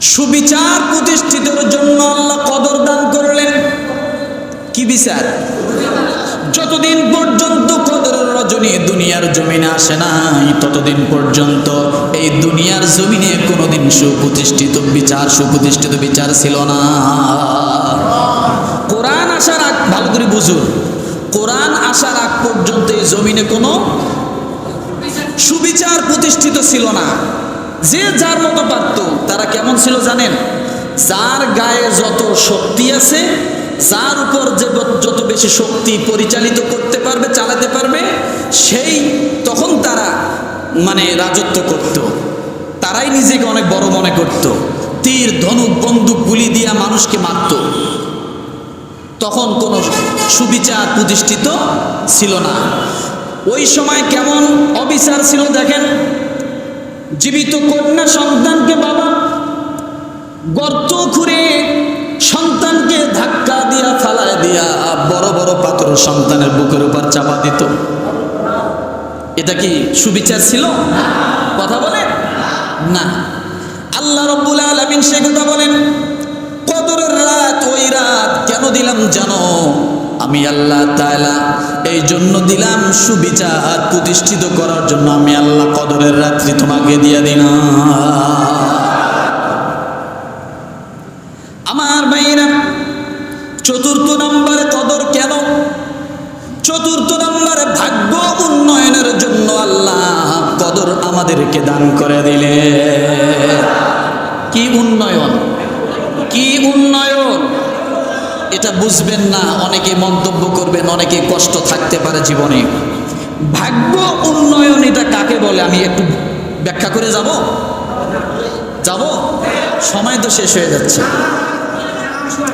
সুবিচার প্রতিষ্ঠিতের জন্য আল্লাহ কদর দান করলেন। কি বিচার? যতদিন পর্যন্ত কদরের রজনী দুনিয়ার জমিনে আসে নাই, ততদিন পর্যন্ত এই দুনিয়ার জমিনে কোনোদিন সুপ্রতিষ্ঠিত বিচার সুপ্রতিষ্ঠিত বিচার ছিল না। কোরআন আসার আগ ভালো করে বুঝুন। কোরআন আসার আগ পর্যন্ত এই জমিনে কোনো সুবিচার প্রতিষ্ঠিত ছিল না। যে যার মতো পারত, তারা কেমন ছিল জানেন? যার গায়ে যত শক্তি আছে, যার উপর যে যত বেশি শক্তি পরিচালিত করতে পারবে, চালাতে পারবে, সেই তখন তারা মানে রাজত্ব করত। তারাই নিজেকে অনেক বড় মনে করত। তীর, ধনুক, বন্দুক, গুলি দিয়া মানুষকে মারত। তখন কোনো সুবিচার প্রতিষ্ঠিত ছিল না। ওই সময় কেমন অবিচার ছিল দেখেন? জীবিত কন্যা সন্তানকে বাবা গর্ত খুঁড়ে সন্তানকে ধাক্কা দিয়া, ফালায় দিয়া বড় বড় পাথর সন্তানের বুকের উপর চাপা দিত। এটা কি সুবিচার ছিল? কথা বলেন? না। আল্লাহ রব্বুল আলামিন সে কথা বলেন, কদরের রাত, ওই রাত কেন দিলাম জানো? আমি আল্লাহ তাআলা এই জন্য দিলাম সুবিচার প্রতিষ্ঠিত করার জন্য আমি আল্লাহ কদরের রাত্রি তোমাকে দিয়ে দিলাম। আমার ভাইরা চতুর্থ নম্বরে কদর কেন? চতুর্থ নম্বরে ভাগ্য উন্নয়নের জন্য আল্লাহ কদর আমাদেরকে দান করে দিলে কি উন্নয়ন কি উন্নয়ন এটা বুঝবেন না, অনেকে মন্তব্য করবেন, অনেকে কষ্ট থাকতে পারে জীবনে। ভাগ্য উন্নয়ন এটা কাকে বলে? আমি একটু ব্যাখ্যা করে যাব? যাব? সময় তো শেষ হয়ে যাচ্ছে।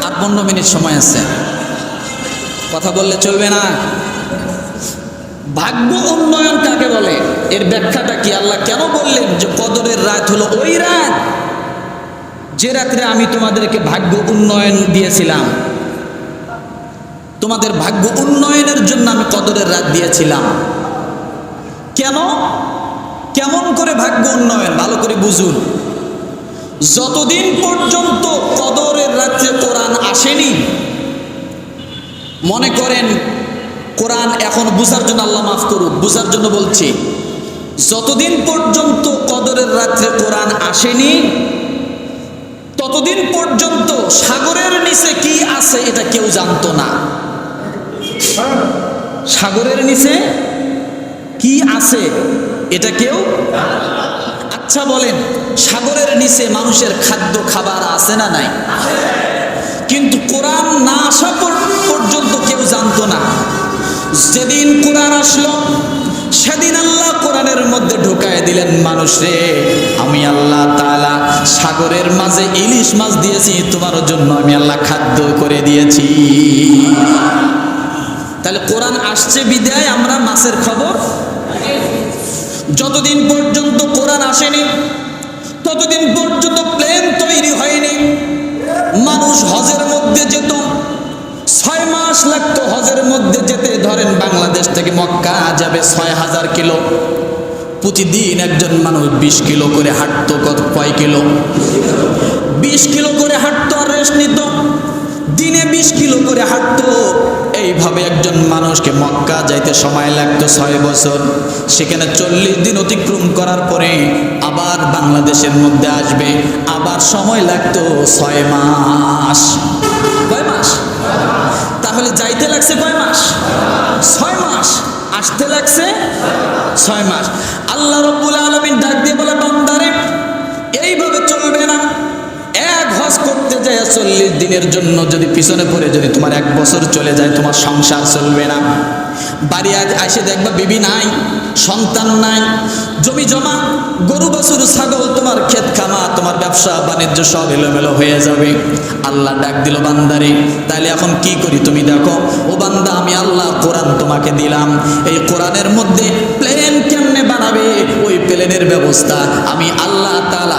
আর পনেরো মিনিট সময় আছে। কথা বললে চলবে না। ভাগ্য উন্নয়ন কাকে বলে? এর ব্যাখ্যাটা কি? আল্লাহ কেন বললেন যে কদরের রাত হলো ওই রাত? যে রাত্রে আমি তোমাদেরকে ভাগ্য উন্নয়ন দিয়েছিলাম। তোমাদের ভাগ্য উন্নয়নের জন্য আমি কদরের রাত দিয়েছিলাম। কেন? কেমন করে ভাগ্য উন্নয়ন? ভালো করে বুঝুন। যতদিন পর্যন্ত কদরের রাত্রে কোরআন আসেনি, মনে করেন কোরআন এখন বুঝার জন্য আল্লাহ মাফ করুক, বুঝার জন্য বলছি, যতদিন পর্যন্ত কদরের রাত্রে কোরআন আসেনি, ততদিন পর্যন্ত সাগরের নিচে কি আছে এটা কেউ জানতো না। সাগরের নিচে কি আছে? এটা কেউ? আচ্ছা বলেন, সাগরের নিচে মানুষের খাদ্য, খাবার আছে না নাই? কিন্তু কোরআন না আসা পর্যন্ত কেউ জানতো না। যেদিন কোরআন আসলো, সেদিন আল্লাহ কোরআনের মধ্যে ঢুকায় দিলেন মানুষরে আমি আল্লাহ তালা সাগরের মাঝে ইলিশ মাছ দিয়েছি, তোমার জন্য আমি আল্লাহ খাদ্য করে দিয়েছি। তাহলে কোরআন আসছে বিদায়, আমরা মাছের খবর? যতদিন পর্যন্ত কোরআন আসেনি, ততদিন পর্যন্ত প্লেন তৈরি হয়নি। মানুষ হজের মধ্যে যেত, ছয় মাস লাগতো হজের মধ্যে যেতে। ধরেন বাংলাদেশ থেকে মক্কা যাবে ছয় হাজার কিলো। প্রতিদিন একজন মানুষ বিশ কিলো করে হাঁটতো, কত কয় কিলো? বিশ কিলো করে হাঁটতো আর রেস্ট নিত। দিনে বিশ কিলো করে হাঁটতো। এইভাবে একজন মানুষকে মক্কা যাইতে সময় লাগতো ছয় বছর। সেখানে চল্লিশ দিন অতিক্রম করার পরে আবার বাংলাদেশের মধ্যে আসবে। আবার সময় লাগতো ছয় মাস। কয় মাস? তাহলে যাইতে লাগছে কয় মাস? ছয় মাস। আসতে লাগছে ছয় মাস। আল্লাহ রব্বুল আলমিন ডাক দিয়ে বলে, বান্দারে, এইভাবে চলবে না। করতে যায় চল্লিশ দিনের জন্য, যদি পিছনে পড়ে, যদি তোমার এক বছর চলে যায়, তোমার সংসার চলবে না। বাড়ি আজ এসে দেখবা বিবি নাই, সন্তান নাই, জমি জমা, গরু বাছুর, ছাগল, তোমার ক্ষেত খামা তোমার ব্যবসা, বাণিজ্য সব এলোমেলো হয়ে যাবে। আল্লাহ ডাক দিল, বান্দারে তাহলে এখন কি করি তুমি দেখো? ও বান্দা, আমি আল্লাহ কোরআন তোমাকে দিলাম। এই কোরআনের মধ্যে প্লেন কেমনে বানাবে? ওই প্লেনের ব্যবস্থা আমি আল্লাহ তাআলা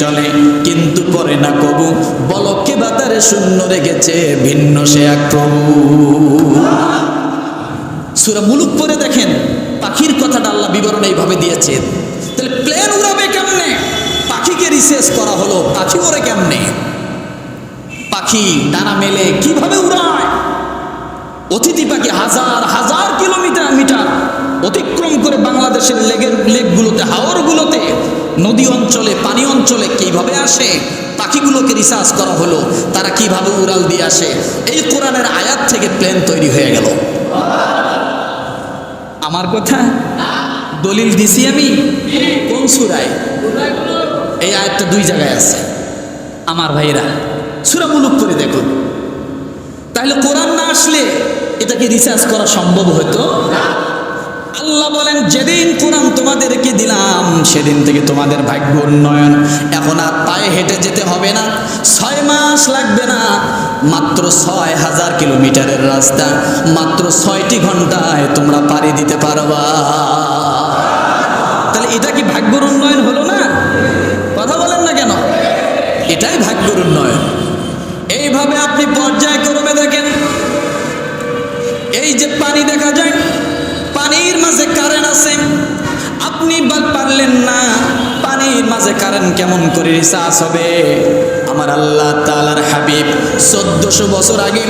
চলে। কিন্তু করে না কবু বলকে বাতারে শূন্য রেখেছে, ভিন্ন সে এক প্রভু। সুরা মুলুক পরে দেখেন, পাখির কথাটা আল্লাহ বিবরণ এইভাবে দিয়েছে। তাহলে প্লেন উড়াবে কেমনে? পাখিকে রিসার্চ করা হলো, পাখি ওরে কেমনে? পাখি ডানা মেলে, কীভাবে উড়ায়? অতিথি পাখি হাজার হাজার কিলোমিটার, মিটার অতিক্রম করে বাংলাদেশের লেগের লেকগুলোতে, হাওরগুলোতে নদী অঞ্চলে, পানি অঞ্চলে কীভাবে আসে, পাখিগুলোকে রিসার্চ করা হলো, তারা কীভাবে উড়াল দিয়ে আসে, এই কোরআনের আয়াত থেকে প্লেন তৈরি হয়ে গেল। আমার কথা? দলিল দিছি আমি? কোন সুরায়? এই আয়াতটা দুই জায়গায় আছে। আমার ভাইরা সুরা মুলুক করে দেখুন। তাহলে কোরআন না আসলে এটাকে রিসার্চ করা সম্ভব হতো? আল্লাহ বলেন, যেদিন কোরআন তোমাদেরকে দিলাম, সেদিন থেকে তোমাদের ভাগ্য উন্নয়ন। এখন আর পায়ে হেঁটে যেতে হবে না। ছয় মাস লাগবে না, মাত্র ছয় হাজার কিলোমিটারের রাস্তা, মাত্র ছয়টি ঘন্টায় তোমরা পাড়ি দিতে পারবা। তাহলে এটা কি ভাগ্যর উন্নয়ন হলো না? কথা বলেন না কেন? এটাই ভাগ্যর উন্নয়ন। এইভাবে আপনি পর্যায়ক্রমে দেখেন, এই যে পানি দেখা যায় মাঝে কারেন্ট আছে। আপনি পারলেন না, পানির মাঝে কারেন্ট কেমন করে রিসার্চ হবে? আমার আল্লাহ তালার হাবিব চোদ্দশো বছর আগে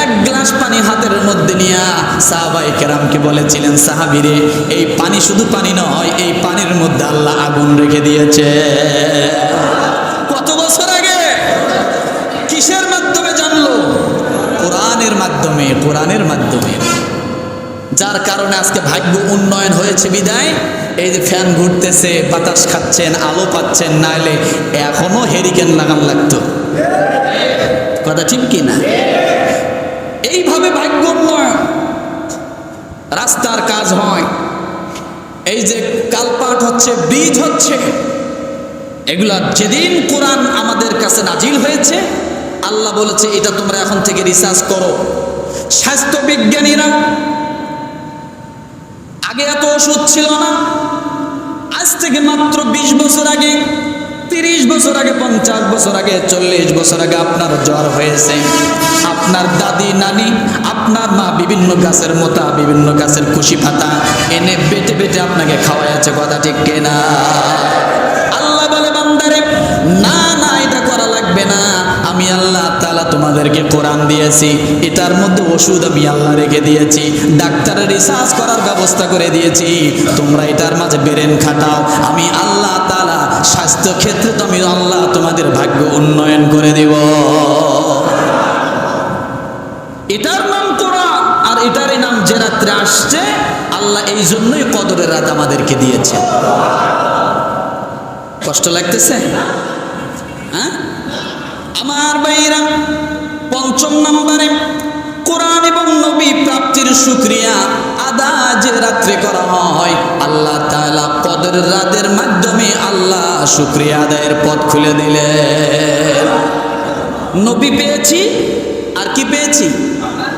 এক গ্লাস পানি হাতের মধ্যে নিয়ে সাহাবাই কেরামকে বলেছিলেন, সাহাবিরে, এই পানি শুধু পানি নয়, এই পানির মধ্যে আল্লাহ আগুন রেখে দিয়েছে। কত বছর আগে? কিসের মাধ্যমে জানলো? কোরআনের মাধ্যমে কোরআনের মাধ্যমে। যার কারণে আজকে ভাগ্য উন্নয়ন হয়েছে, বিদায়। এই যে ফ্যান ঘুরতেছে, বাতাস খাচ্ছেন, আলো পাচ্ছেন, নাইলে এখনও হেরিকেন লাগান লাগতো। কথা ঠিক কি না? এইভাবে ভাগ্য উন্নয়ন। রাস্তার কাজ হয়। এই যে কালপাট হচ্ছে বীজ হচ্ছে। এগুলা যেদিন কোরআন আমাদের কাছে নাজিল হয়েছে, আল্লাহ বলেছে, এটা তোমরা এখন থেকে রিসার্চ করো। স্বাস্থ্য বিজ্ঞানীরা আগে এত ওষুধ ছিল না। আজ থেকে মাত্র বিশ বছর আগে, তিরিশ বছর আগে, পঞ্চাশ বছর আগে, চল্লিশ বছর আগে আপনার জ্বর হয়েছে। আপনার দাদি, নানি, আপনার মা বিভিন্ন গাছের মোতা, বিভিন্ন গাছের খুশি পাতা এনে বেটে বেটে আপনাকে খাওয়াইছে কথা ঠিক কেনা? আল্লাহ বলে, বান্দারে, না না, এটা করা লাগবে না। আমি আল্লাহ তোমাদেরকে কোরআন দিয়েছি। এটার মধ্যে ওষুধ আমি আল্লাহ রেখে দিয়েছি। ডাক্তারের রিসার্চ করার ব্যবস্থা করে দিয়েছি। তোমরা এটার মাঝে বেরেন খাটাও। আমি আল্লাহ তালা স্বাস্থ্য ক্ষেত্রে তো আমি আল্লাহ তোমাদের ভাগ্য উন্নয়ন করে দিব। এটার নাম কোরআন, আর এটারই নাম যে রাত্রে আসছে, আল্লাহ এই জন্যই কদরের রাত আমাদেরকে দিয়েছে। কষ্ট লাগতেছে? হ্যাঁ? আমার ভাইরা, পঞ্চম নম্বরে কোরআন এবং নবী প্রাপ্তির সুক্রিয়া আদা যে রাত্রে করা হয়, আল্লাহ তাআলা কদর রাতের মাধ্যমে আল্লাহ সুক্রিয়া আদায়ের পথ খুলে দিলেন। নবী পেয়েছি, আর কি পেয়েছি?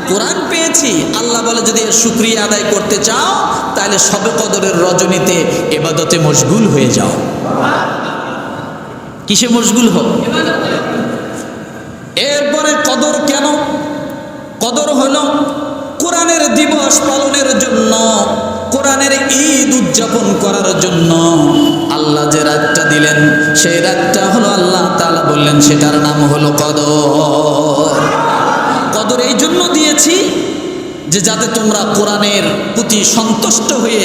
কোরআন পেয়েছি। আল্লাহ বলে, যদি এর শুক্রিয়া আদায় করতে চাও, তাহলে সবে কদরের রজনীতে এবাদতে মশগুল হয়ে যাও। কিসে মশগুল হোক? এরপরে কদর কেন? কদর হল কোরআনের দিবস পালনের জন্য, কোরআনের ঈদ উদযাপন করার জন্য। আল্লাহ যে রাতটা দিলেন, সেই রাতটা হলো আল্লাহ তাআলা বললেন, সেটার নাম হলো কদর। কদর এই জন্য দিয়েছি যে যাতে তোমরা কোরআনের প্রতি সন্তুষ্ট হয়ে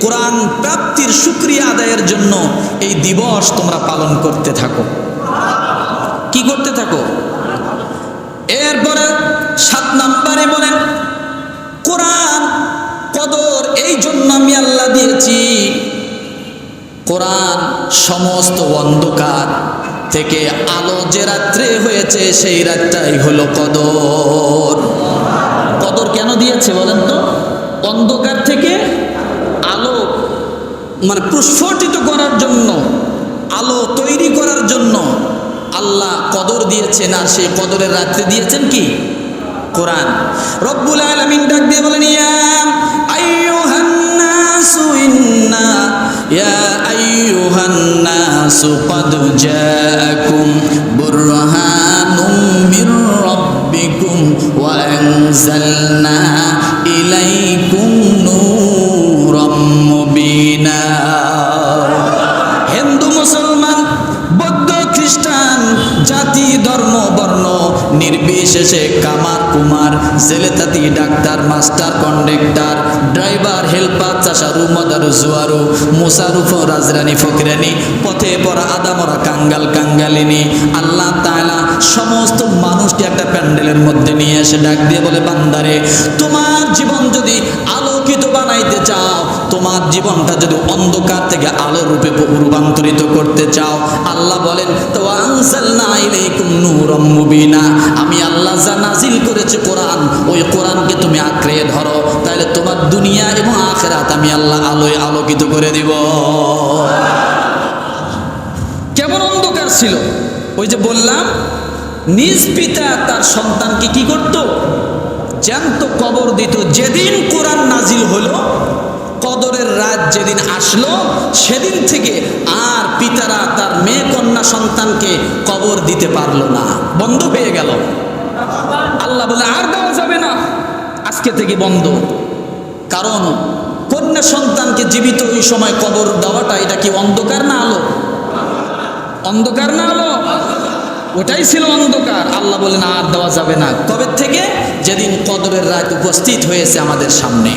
কোরআন প্রাপ্তির সুক্রিয়া আদায়ের জন্য এই দিবস তোমরা পালন করতে থাকো। কি করতে থাকো? নাম্বারে বলেন, কোরআন, কদর, এই জন্য আমি আল্লাহ দিয়েছি। কোরআন সমস্ত অন্ধকার থেকে আলো যে রাত্রে হয়েছে, সেই রাতটাই হলো কদর। কদর কেন দিয়েছে বলেন তো? অন্ধকার থেকে আলো মানে প্রস্ফুটিত করার জন্য, আলো তৈরি করার জন্য আল্লাহ কদর দিয়েছেন, আর সেই কদরের রাত্রে দিয়েছেন কি? قرآن رب العالمين ڈاک دے بولن يا أيها الناس إنا يا أيها الناس قد جاءكم برهان من ربكم وأنزلنا إليكم نورا مبين মুসারুফ রাজরানী, ফকিরানি, পথে পড়া আদামরা, কাঙ্গাল, কাঙ্গালিনী, আল্লাহ তালা সমস্ত মানুষটি একটা প্যান্ডেলের মধ্যে নিয়ে এসে ডাক দিয়ে বলে, বান্দারে, তোমার জীবন যদি তোমার জীবনটা যদি অন্ধকার থেকে আলো রূপে রূপান্তরিত করতে চাও, আল্লাহ বলেন, তো আমি আল্লাহ যা নাজিল করেছি কোরআন, ওই কোরআনকে তুমি আঁকড়ে ধরো তাহলে তোমার দুনিয়া এবং আখেরাত আমি আল্লাহ আলোয় আলোকিত করে দিব। কেমন অন্ধকার ছিল? ওই যে বললাম, নিজ পিতা তার সন্তানকে কি করত? জ্যান্ত কবর দিত। যেদিন কোরআন নাজিল হলো কদরের রাত যেদিন আসলো, সেদিন থেকে আর পিতারা তার মেয়ে কন্যা সন্তানকে কবর দিতে পারল না। বন্ধ হয়ে গেল। আল্লাহ বলে, আর দেওয়া যাবে না। আজকে থেকে বন্ধ। কারণ কন্যা সন্তানকে জীবিত ওই সময় কবর দেওয়াটা এটা কি অন্ধকার না আলো? অন্ধকার না আলো? ওটাই ছিল অন্ধকার। আল্লাহ বলেন, আর দেওয়া যাবে না। কবে থেকে? যেদিন কদরের রাত উপস্থিত হয়েছে আমাদের সামনে।